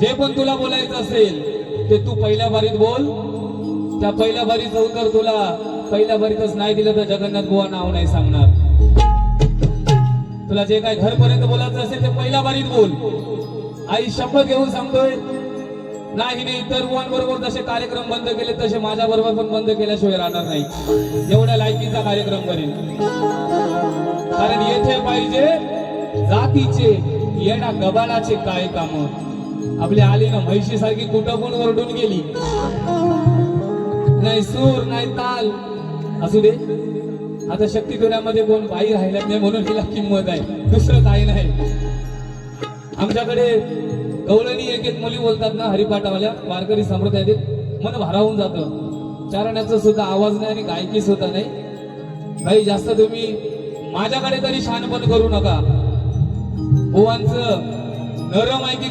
जे पण तुला बोलायचं असेल ते तू पहिल्या बारीत बोल. त्या पहिल्या बारीचं उत्तर तुला पहिल्या बारीतच नाही दिलं तर जगन्नाथ बुवा नाव नाही सांगणार. तुला जे काय घरपर्यंत बोलायचं असेल ते पहिल्या बारीत बोल. आई शपथ घेऊन सांगतोय नाही नाही इतर बुवांबरोबर जसे कार्यक्रम बंद केले तसे माझ्या बरोबर पण बंद केल्याशिवाय राहणार नाही. एवढ्या लायकीचा कार्यक्रम करेल कारण येथे पाहिजे जातीचे येणा गबालाचे काय काम? आपली आली ना म्हैशी सारखी कुठं पण ओरडून गेली. नाही सूर नाही ताल. असू दे. आता शक्ती दुऱ्यामध्ये कोण बाई राहिल्यात नाही म्हणून तिला किंमत आहे. दुसरं काही नाही. आमच्याकडे गवळणी एक एक मुली बोलतात ना हरिपाठावाल्या वारकरी संप्रदायातील. मन भारावून जातं. चारण्याचा सुद्धा आवाज नाही आणि गायकी सुद्धा नाही. काही जास्त तुम्ही माझ्याकडे तरी शानपण करू नका. बुवांचं नरम ऐकी